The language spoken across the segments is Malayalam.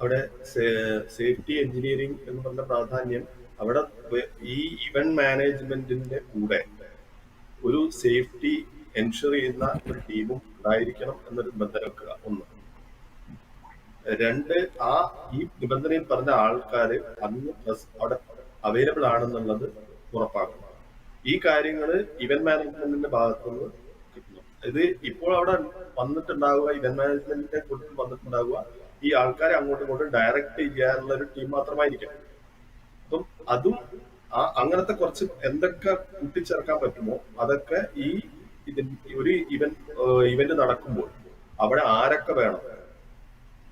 അവിടെ സേഫ്റ്റി എഞ്ചിനീയറിംഗ് എന്ന് പറഞ്ഞ പ്രാധാന്യം അവിടെ ഈ ഇവന്റ് മാനേജ്മെന്റിന്റെ കൂടെ ഒരു സേഫ്റ്റി എൻഷുർ ചെയ്യുന്ന ഒരു ടീമും ഉണ്ടായിരിക്കണം എന്നൊരു നിബന്ധന വെക്കുക ഒന്ന്. രണ്ട് ആ ഈ നിബന്ധനയിൽ പറഞ്ഞ ആൾക്കാർ അന്ന് അവിടെ അവൈലബിൾ ആണെന്നുള്ളത് ഉറപ്പാക്കണം. ഈ കാര്യങ്ങൾ ഇവന്റ് മാനേജ്മെന്റിന്റെ ഭാഗത്തുനിന്ന് കിട്ടണം. ഇത് ഇപ്പോൾ അവിടെ വന്നിട്ടുണ്ടാവുക ഇവന്റ് മാനേജ്മെന്റിന്റെ കൂട്ടത്തിൽ വന്നിട്ടുണ്ടാവുക ഈ ആൾക്കാരെ അങ്ങോട്ടും ഇങ്ങോട്ടും ഡയറക്റ്റ് ചെയ്യാനുള്ള ഒരു ടീം മാത്രമായിരിക്കും അപ്പം അതും ആ അങ്ങനത്തെ കുറച്ച് എന്തൊക്കെ കൂട്ടിച്ചേർക്കാൻ പറ്റുമോ അതൊക്കെ ഈ ഇതിന് ഒരു ഇവന്റ് ഇവന്റ് നടക്കുമ്പോൾ അവിടെ ആരൊക്കെ വേണം?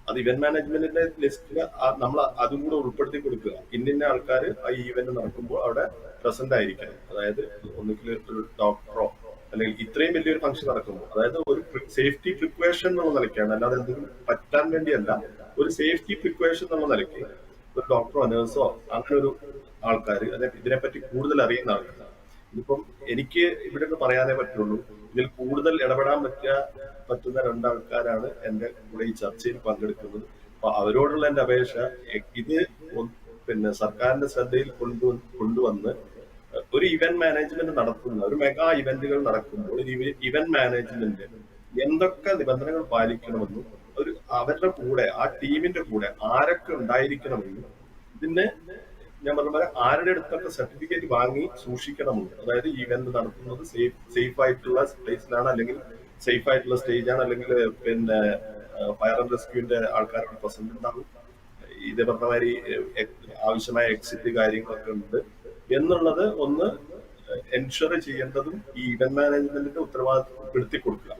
അത് ഇവന്റ് മാനേജ്മെന്റിന്റെ ലിസ്റ്റിൽ നമ്മൾ അതും കൂടെ ഉൾപ്പെടുത്തി കൊടുക്കുക. ഇന്നിന്ന ആൾക്കാർ ആ ഇവന്റ് നടക്കുമ്പോൾ അവിടെ പ്രസന്റ് ആയിരിക്കണം. അതായത് ഒന്നുകിൽ ഒരു ഡോക്ടറോ അല്ലെങ്കിൽ ഇത്രയും വലിയൊരു ഫംഗ്ഷൻ നടക്കുന്നു. അതായത് ഒരു സേഫ്റ്റി പ്രിക്വേഷൻ എന്നുള്ള നിലയ്ക്കാണ്. അല്ലാതെ എന്തെങ്കിലും പറ്റാൻ വേണ്ടിയല്ല. ഒരു സേഫ്റ്റി പ്രിക്വേഷൻ എന്നുള്ള നിലയ്ക്ക് ഒരു ഡോക്ടറോ നേഴ്സോ അങ്ങനെ ഒരു ആൾക്കാർ ഇതിനെപ്പറ്റി കൂടുതൽ അറിയുന്ന ആൾക്കാർ ഇതിപ്പം എനിക്ക് ഇവിടെ പറയാനേ പറ്റുള്ളൂ. ഇതിൽ കൂടുതൽ ഇടപെടാൻ പറ്റിയ പറ്റുന്ന രണ്ടാൾക്കാരാണ് എന്റെ കൂടെ ഈ ചർച്ചയിൽ പങ്കെടുക്കുന്നത്. അപ്പൊ അവരോടുള്ള എന്റെ അപേക്ഷ ഇത് പിന്നെ സർക്കാരിന്റെ ശ്രദ്ധയിൽ കൊണ്ടു കൊണ്ടുവന്ന് ഒരു ഇവന്റ് മാനേജ്മെന്റ് നടത്തുന്ന ഒരു മെഗാ ഇവന്റുകൾ നടക്കുമ്പോൾ ഇവന്റ് മാനേജ്മെന്റ് എന്തൊക്കെ നിബന്ധനകൾ പാലിക്കണമെന്നും ഒരു അവരുടെ കൂടെ ആ ടീമിന്റെ കൂടെ ആരൊക്കെ ഉണ്ടായിരിക്കണമെന്നും ഇതിന് ഞാൻ പറഞ്ഞ പോലെ ആരുടെ അടുത്തൊക്കെ സർട്ടിഫിക്കറ്റ് വാങ്ങി സൂക്ഷിക്കണമെന്ന് അതായത് ഇവന്റ് നടത്തുന്നത് സേഫ് സേഫ് ആയിട്ടുള്ള പ്ലേസിലാണ് അല്ലെങ്കിൽ സേഫ് ആയിട്ടുള്ള സ്റ്റേജാണ് അല്ലെങ്കിൽ പിന്നെ ഫയർ ആൻഡ് റെസ്ക്യൂവിന്റെ ആൾക്കാരുടെ പ്രസന്റ് ഉണ്ടാവും. ഇതേ പറഞ്ഞ മാതിരി ആവശ്യമായ എക്സിറ്റ് കാര്യങ്ങളൊക്കെ ഉണ്ട്. എന്നുള്ളത് ഒന്ന് എൻഷുർ ചെയ്യേണ്ടതും ഈ ഇവന്റ് മാനേജ്മെന്റിന്റെ ഉത്തരവാദിത്വപ്പെടുത്തി കൊടുക്കുക